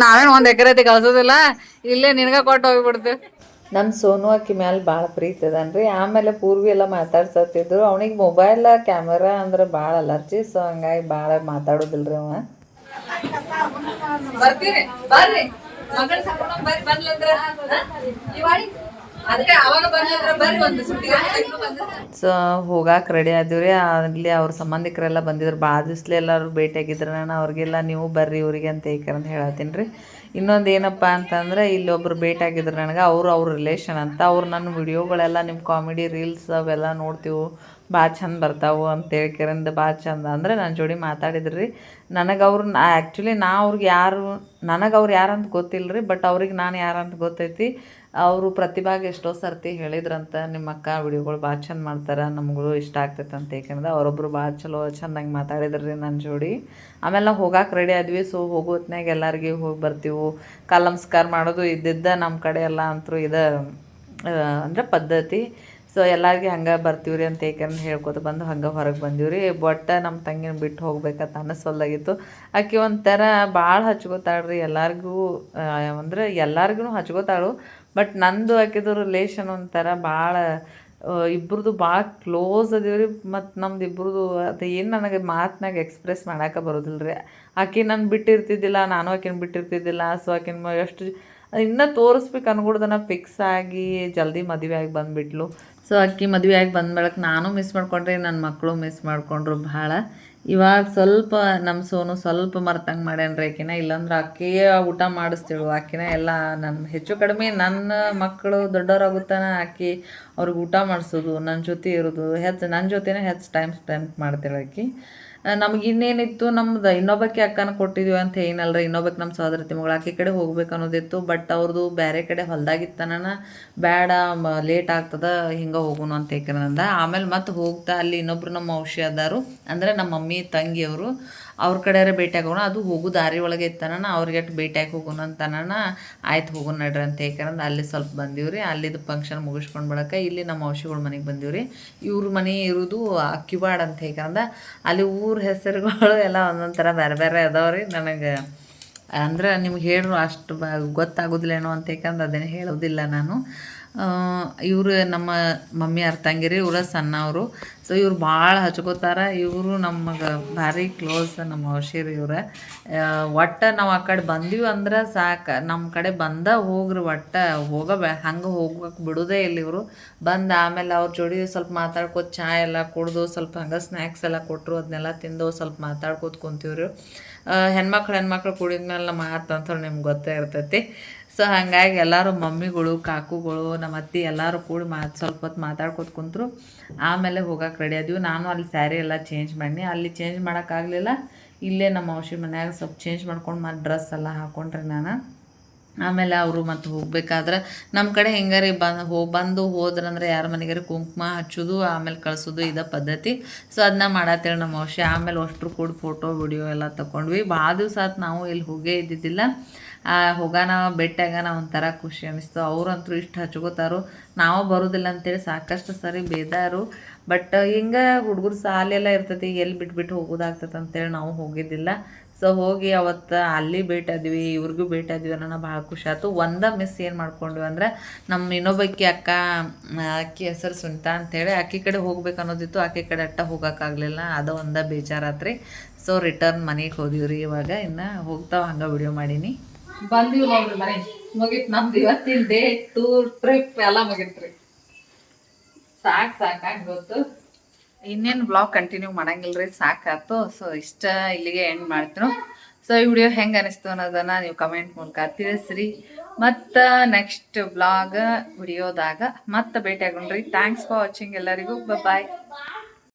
ನಾವೇನು ಒಂದ್ ಎಕರೆ ಕಳ್ಸೋದಿಲ್ಲ? ಇಲ್ಲೇ ನಿನಗ ಕೊಟ್ಟು ಹೋಗ್ಬಿಡ್ತೀವಿ ನಮ್ಮ ಸೋನು ಅಕ್ಕಿ ಮ್ಯಾಲೆ ಭಾಳ ಪ್ರೀತಿ ಅದನ್ರಿ. ಆಮೇಲೆ ಪೂರ್ವಿ ಎಲ್ಲ ಮಾತಾಡ್ಸತ್ತಿದ್ರು. ಅವನಿಗೆ ಮೊಬೈಲ್ ಕ್ಯಾಮರಾ ಅಂದ್ರೆ ಭಾಳ ಅಲರ್ಜಿ ಸೊ ಹಂಗಾಗಿ ಭಾಳ ಮಾತಾಡೋದಿಲ್ರಿ ಅವ. ಸೊ ಹೋಗಾಕ ರೆಡಿ ಆದಿವ್ರಿ. ಅಲ್ಲಿ ಅವ್ರ ಸಂಬಂಧಿಕರೆಲ್ಲ ಬಂದಿದ್ರು. ಭಾಳ ದಿವ್ಸಲೆ ಎಲ್ಲರೂ ಭೇಟಿಯಾಗಿದ್ರು. ನಾನು ಅವ್ರಿಗೆಲ್ಲ ನೀವು ಬರ್ರಿ ಇವ್ರಿಗೆ ಅಂತ ಏಕರ್ ಹೇಳತ್ತೀನಿ ರೀ. ಇನ್ನೊಂದು ಏನಪ್ಪ ಅಂತಂದ್ರೆ ಇಲ್ಲೊಬ್ರು ಒಬ್ರು ಭೇಟಿ ನನಗೆ, ಅವರು ಅವ್ರ ರಿಲೇಷನ್ ಅಂತ. ಅವ್ರು ನನ್ನ ವಿಡಿಯೋಗಳೆಲ್ಲ ನಿಮ್ಮ ಕಾಮಿಡಿ ರೀಲ್ಸ್ ಅವೆಲ್ಲ ನೋಡ್ತೀವಿ. ಭಾಳ ಚಂದ ಬರ್ತಾವೆ ಅಂತ ಹೇಳ್ಕರಿಂದ ಭಾಳ ಚಂದ. ಅಂದ್ರೆ ನನ್ನ ಜೋಡಿ ಮಾತಾಡಿದ್ರು. ರೀ ನನಗೆ ಅವ್ರು ಆ್ಯಕ್ಚುಲಿ ನಾ ಅವ್ರಿಗೆ ಯಾರು ನನಗೆ ಅವ್ರು ಯಾರಂತ ಗೊತ್ತಿಲ್ಲ ರೀ ಬಟ್ ಅವ್ರಿಗೆ ನಾನು ಯಾರಂತ ಗೊತ್ತೈತಿ. ಅವರು ಪ್ರತಿಭಾಗ ಎಷ್ಟೋ ಸರ್ತಿ ಹೇಳಿದ್ರಂತ ನಿಮ್ಮ ಅಕ್ಕ ವಿಡಿಯೋಗಳು ಭಾಳ ಚಂದ ಮಾಡ್ತಾರೆ, ನಮಗೂ ಇಷ್ಟ ಆಗ್ತೈತೆ ಅಂತ ಏಕೆಂದ್ರೆ ಅವರೊಬ್ಬರು ಭಾಳ ಚಲೋ ಚಂದಾಗಿ ಮಾತಾಡಿದ್ರು ರೀ ನನ್ನ ಜೋಡಿ. ಆಮೇಲೆ ನಾವು ಹೋಗಕ್ಕೆ ರೆಡಿ ಆದ್ವಿ. ಸೊ ಹೋಗೋ ಹೊತ್ನ್ಯಾಗ ಎಲ್ಲರಿಗೆ ಹೋಗಿ ಬರ್ತೀವಿ. ಕಾಲ್ ನಮಸ್ಕಾರ ಮಾಡೋದು ಇದ್ದಿದ್ದ ನಮ್ಮ ಕಡೆ ಎಲ್ಲ ಅಂತೂ ಇದು ಅಂದ್ರೆ ಪದ್ಧತಿ. ಸೊ ಎಲ್ಲರಿಗೆ ಹಂಗೆ ಬರ್ತೀವ್ರಿ ಅಂತ ಏಕೆಂದ್ರೆ ಹೇಳ್ಕೊತ ಬಂದು ಹಂಗೆ ಹೊರಗೆ ಬಂದೀವ್ರಿ. ಬಟ್ ನಮ್ಮ ತಂಗಿನ ಬಿಟ್ಟು ಹೋಗ್ಬೇಕಂತ ಅನ್ನಿಸೋಲ್ದಾಗಿತ್ತು ಆಕೆ ಒಂಥರ ಭಾಳ ಹಚ್ಕೋತಾಳ್ರಿ ಎಲ್ಲರಿಗೂ ಅಂದ್ರೆ ಎಲ್ಲರಿಗೂ ಹಚ್ಕೋತಾಳು. ಬಟ್ ನಂದು ಆಕಿದು ರಿಲೇಷನ್ ಒಂಥರ ಭಾಳ ಇಬ್ರದ್ದು ಭಾಳ ಕ್ಲೋಸ್ ಅದೀವ್ರಿ. ಮತ್ತು ನಮ್ದು ಇಬ್ರದ್ದು ಅದು ಏನು ನನಗೆ ಮಾತಿನಾಗ ಎಕ್ಸ್ಪ್ರೆಸ್ ಮಾಡೋಕೆ ಬರೋದಿಲ್ಲ ರೀ ಆಕೆ ನಾನು ಬಿಟ್ಟಿರ್ತಿದ್ದಿಲ್ಲ, ನಾನು ಆಕಿನ ಬಿಟ್ಟಿರ್ತಿದ್ದಿಲ್ಲ. ಸೊ ಆಕಿನ ಎಷ್ಟು ಇನ್ನೂ ತೋರಿಸ್ಬೇಕು ಅನ್ಕೊಡ್ದನ ಫಿಕ್ಸ್ ಆಗಿ ಜಲ್ದಿ ಮದುವೆ ಆಗಿ ಬಂದುಬಿಟ್ಲು. ಸೊ ಅಕ್ಕಿ ಮದುವೆ ಆಗಿ ಬಂದ ಬೆಳಕ್ ನಾನು ಮಿಸ್ ಮಾಡಿಕೊಂಡ್ರೆ ನನ್ನ ಮಕ್ಕಳು ಮಿಸ್ ಮಾಡಿಕೊಂಡ್ರು ಭಾಳ. ಇವಾಗ ಸ್ವಲ್ಪ ನಮ್ಮ ಸೋನು ಸ್ವಲ್ಪ ಮರ್ತಂಗೆ ಮಾಡ್ಯಾನ್ರಿ ಆಕಿನ. ಇಲ್ಲಾಂದ್ರೆ ಅಕ್ಕಿಯೇ ಊಟ ಮಾಡಿಸ್ತಿಳು. ಆಕಿನ ಎಲ್ಲ ನನ್ನ ಹೆಚ್ಚು ಕಡಿಮೆ ನನ್ನ ಮಕ್ಕಳು ದೊಡ್ಡವರಾಗುತ್ತಾನ ಆಕಿ ಅವ್ರಿಗೆ ಊಟ ಮಾಡಿಸೋದು ನನ್ನ ಜೊತೆ ಇರೋದು, ಹೆಚ್ಚು ನನ್ನ ಜೊತೆನೇ ಹೆಚ್ಚು ಟೈಮ್ ಸ್ಪೆಂಡ್ ಮಾಡ್ತಿಳು ಆಕಿ ನಮ್ಗೆ ಇನ್ನೇನಿತ್ತು, ನಮ್ದು ಇನ್ನೊಬ್ಬಕ್ಕೆ ಅಕ್ಕನ ಕೊಟ್ಟಿದ್ವಿ ಅಂತ ಏನಲ್ಲ ರೀ ಇನ್ನೊಬ್ಬಕ್ಕೆ ನಮ್ಮ ಸಹೋದರತಿ ಮಗಳು ಆಕೆ ಕಡೆ ಹೋಗ್ಬೇಕು ಅನ್ನೋದಿತ್ತು ಬಟ್ ಅವ್ರದ್ದು ಬೇರೆ ಕಡೆ ಹೊಲ್ದಾಗಿತ್ತನ ಬೇಡ ಲೇಟ್ ಆಗ್ತದ, ಹಿಂಗೆ ಹೋಗೋಣ ಅಂತ ಏಕಂದ ಆಮೇಲೆ ಮತ್ತೆ ಹೋಗ್ತಾ ಅಲ್ಲಿ ಇನ್ನೊಬ್ರು ನಮ್ಮ ಔಷಧಿ ಅದಾರು, ಅಂದರೆ ನಮ್ಮ ಮಮ್ಮಿ, ತಂಗಿಯವರು ಅವ್ರ ಕಡೆಯವ್ರೆ ಭೇಟಿಯಾಗಿ ಹೋಗೋಣ. ಅದು ಹೋಗು, ದಾರಿ ಒಳಗೆ ಇತ್ತನ ಅವ್ರಿಗೆ ಭೇಟಿಯಾಗಿ ಹೋಗೋಣ ಅಂತನಾನ, ಆಯ್ತು ಹೋಗೋಣ ನಡ್ರಿ ಅಂತ ಏಕಂದ್ರೆ ಅಲ್ಲಿ ಸ್ವಲ್ಪ ಬಂದೀವ್ರಿ. ಅಲ್ಲಿದ್ದು ಫಂಕ್ಷನ್ ಮುಗಿಸ್ಕೊಂಡು ಬಳಕ ಇಲ್ಲಿ ನಮ್ಮ ಔಷಧಿಗಳ ಮನೆಗೆ ಬಂದೀವ್ರಿ. ಇವ್ರ ಮನೆ ಇರೋದು ಅಕ್ಕಿವಾಡ್ ಅಂತ ಹೇಗಂದ ಅಲ್ಲಿ ಊರ ಹೆಸರುಗಳು ಎಲ್ಲ ಒಂದೊಂದು ಥರ ಬೇರೆ ಬೇರೆ ಅದಾವ್ರಿ. ನನಗೆ ಅಂದ್ರೆ ನಿಮ್ಗೆ ಹೇಳ್ರು ಅಷ್ಟು ಬ, ಗೊತ್ತಾಗೋದಿಲ್ಲೇನೋ ಅಂತ ಯಾಕಂದ್ರೆ ಅದೇನು ಹೇಳೋದಿಲ್ಲ ನಾನು. ಇವರು ನಮ್ಮ ಮಮ್ಮಿ ಅರ್ಥಂಗಿರಿ, ಇವರ ಸಣ್ಣವರು ಸೊ ಇವ್ರು ಭಾಳ ಹಚ್ಕೋತಾರ. ಇವರು ನಮಗೆ ಭಾರಿ ಕ್ಲೋಸ್ ನಮ್ಮ ಔಷಧಿ ಇವ್ರ. ಒಟ್ಟು ನಾವು ಆ ಕಡೆ ಬಂದೀವಿ ಅಂದ್ರೆ ಸಾಕು. ನಮ್ಮ ಕಡೆ ಬಂದ ಹೋಗ್ರಿ, ಒಟ್ಟು ಹೋಗಬ, ಹಂಗೆ ಹೋಗಕ್ಕೆ ಬಿಡೋದೇ ಇಲ್ಲ ಇವರು. ಬಂದು ಆಮೇಲೆ ಅವ್ರ ಜೋಡಿ ಸ್ವಲ್ಪ ಮಾತಾಡ್ಕೋತ ಚಾ ಎಲ್ಲ ಕುಡ್ದು, ಸ್ವಲ್ಪ ಹಂಗೆ ಸ್ನ್ಯಾಕ್ಸ್ ಎಲ್ಲ ಕೊಟ್ಟರು ಅದನ್ನೆಲ್ಲ ತಿಂದು ಸ್ವಲ್ಪ ಮಾತಾಡ್ಕೋತ ಕುಂತೀವ್ರಿ. ಹೆಣ್ಮಕ್ಳು ಹೆಣ್ಮಕ್ಳು ಕುಡಿದ್ಮೇಲೆ ನಮ್ಮ ಮಾತು ಅಂತ ನಿಮ್ಗೆ ಗೊತ್ತೇ ಇರ್ತೈತಿ. ಸೊ ಹಾಗಾಗಿ ಎಲ್ಲರೂ ಮಮ್ಮಿಗಳು, ಕಾಕುಗಳು, ನಮ್ಮ ಅತ್ತಿ ಎಲ್ಲರೂ ಕೂಡಿ ಮಾ, ಸ್ವಲ್ಪ ಹೊತ್ತು ಮಾತಾಡ್ಕೊತ ಕುಂತರು. ಆಮೇಲೆ ಹೋಗಕ್ಕೆ ರೆಡಿ ಆದೀವಿ. ನಾನು ಅಲ್ಲಿ ಸ್ಯಾರಿ ಎಲ್ಲ ಚೇಂಜ್ ಮಾಡಿ ಅಲ್ಲಿ ಚೇಂಜ್ ಮಾಡೋಕ್ಕಾಗಲಿಲ್ಲ ಇಲ್ಲೇ ನಮ್ಮ ಔಷಧಿ ಮನ್ಯಾಗ ಸ್ವಲ್ಪ ಚೇಂಜ್ ಮಾಡ್ಕೊಂಡು ಮತ್ತು ಡ್ರೆಸ್ ಎಲ್ಲ ಹಾಕೊಂಡ್ರೆ ನಾನು. ಆಮೇಲೆ ಅವರು ಮತ್ತು ಹೋಗ್ಬೇಕಾದ್ರೆ ನಮ್ಮ ಕಡೆ ಹೆಂಗಾರಿ ಬಂದು ಹೋಗಿ ಬಂದು ಹೋದ್ರಂದ್ರೆ ಯಾರ ಮನೆಗಾರಿ ಕುಂಕುಮ ಹಚ್ಚೋದು, ಆಮೇಲೆ ಕಳಿಸೋದು ಇದ ಪದ್ಧತಿ. ಸೊ ಅದನ್ನ ಮಾಡತ್ತೇಳಿ ನಮ್ಮ ಔಷಧಿ ಆಮೇಲೆ ಅಷ್ಟರು ಕೂಡ ಫೋಟೋ ವಿಡಿಯೋ ಎಲ್ಲ ತಗೊಂಡ್ವಿ ಭಾಳ ದಿವಸ ನಾವು ಇಲ್ಲಿ ಹೋಗೇ ಇದ್ದಿದ್ದಿಲ್ಲ. ಹೋಗೋಣ ಭೇಟಿಯಾಗನ ಒಂಥರ ಖುಷಿ ಅನಿಸ್ತು ಅವ್ರಂತೂ ಇಷ್ಟು ಹಚ್ಕೋತಾರು. ನಾವು ಬರೋದಿಲ್ಲ ಅಂತೇಳಿ ಸಾಕಷ್ಟು ಸರಿ ಬೇದಾರು. ಬಟ್ ಹಿಂಗೆ ಹುಡುಗರು ಸಾಲೆಲ್ಲ ಇರ್ತೈತಿ ಎಲ್ಲಿ ಬಿಟ್ಬಿಟ್ಟು ಹೋಗೋದಾಗ್ತದೆ ಅಂತೇಳಿ ನಾವು ಹೋಗಿದ್ದಿಲ್ಲ. ಸೊ ಹೋಗಿ ಅವತ್ತು ಅಲ್ಲಿ ಭೇಟಿ ಆದ್ವಿ ಇವ್ರಿಗೂ ಭೇಟಾದ್ವಿ ಅನ್ನೋ ಭಾಳ ಖುಷಿ ಆಯ್ತು ಒಂದ ಮಿಸ್ ಏನು ಮಾಡ್ಕೊಂಡ್ವಿ ಅಂದ್ರೆ ನಮ್ಮ ಇನ್ನೊಬ್ಬಕ್ಕಿ ಅಕ್ಕ ಅಕ್ಕಿ ಹೆಸರು ಸುನಿತಾ ಅಂತೇಳಿ, ಅಕ್ಕಿ ಕಡೆ ಹೋಗ್ಬೇಕು ಅನ್ನೋದಿತ್ತು. ಆಕೆ ಕಡೆ ಅಟ್ಟ ಹೋಗೋಕ್ಕಾಗಲಿಲ್ಲ ಅದು ಒಂದ ಬೇಜಾರಾತ್ರಿ. ಸೊ ರಿಟರ್ನ್ ಮನೆಗೆ ಹೋದಿವ್ರಿ ಇವಾಗ. ಇನ್ನು ಹೋಗ್ತಾವ, ಹಂಗೆ ವಿಡಿಯೋ ಮಾಡೀನಿ. ಬಂದೀವಿ ನೋಡ್ರಿ ಮನೆ ಮುಗಿತ್ ನಮ್ದು ಇವತ್ತಿನ ಡೇ ಟೂರ್ ಟ್ರಿಪ್ ಎಲ್ಲ ಮುಗಿತ್ರಿ ಸಾಕ್ ಸಾಕಾಗಿ ಗೊತ್ತು. ಇನ್ನೇನು ಬ್ಲಾಗ್ ಕಂಟಿನ್ಯೂ ಮಾಡಂಗಿಲ್ರಿ ಸಾಕಾತು. ಸೊ ಇಷ್ಟ ಇಲ್ಲಿಗೆ ಎಂಡ್ ಮಾಡ್ತೀನಿ ಸೊ ಈ ವಿಡಿಯೋ ಹೆಂಗೆ ಅನಿಸ್ತು ಅನ್ನೋದನ್ನ ನೀವು ಕಮೆಂಟ್ ಮೂಲಕ ತಿಳಿಸ್ರಿ. ಮತ್ತು ನೆಕ್ಸ್ಟ್ ಬ್ಲಾಗ್ ವಿಡಿಯೋದಾಗ ಮತ್ತೆ ಭೇಟಿ ಆಗೋಣ್ರಿ ಥ್ಯಾಂಕ್ಸ್ ಫಾರ್ ವಾಚಿಂಗ್ ಎಲ್ಲರಿಗೂ. ಬಾಯ್